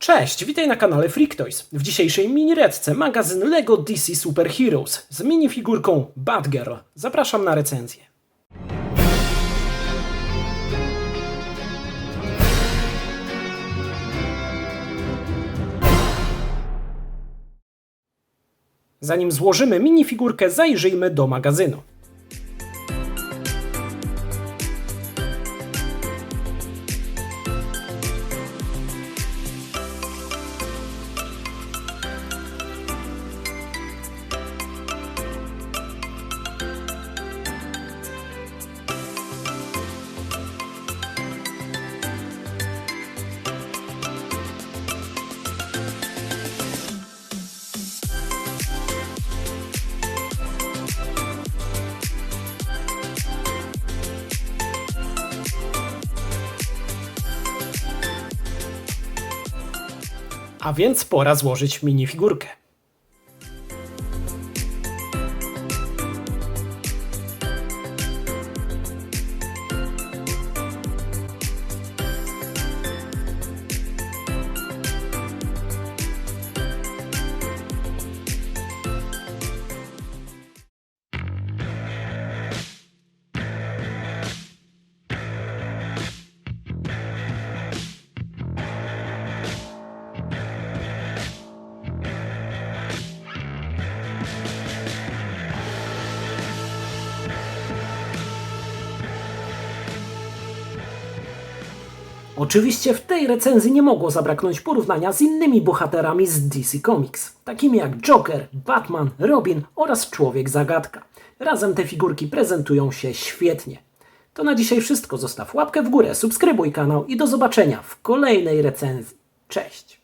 Cześć, witaj na kanale Freak Toys. W dzisiejszej mini-redce magazyn LEGO DC Super Heroes z minifigurką Batgirl. Zapraszam na recenzję. Zanim złożymy minifigurkę, zajrzyjmy do magazynu. A więc pora złożyć minifigurkę. Oczywiście w tej recenzji nie mogło zabraknąć porównania z innymi bohaterami z DC Comics, takimi jak Joker, Batman, Robin oraz Człowiek Zagadka. Razem te figurki prezentują się świetnie. To na dzisiaj wszystko. Zostaw łapkę w górę, subskrybuj kanał i do zobaczenia w kolejnej recenzji. Cześć!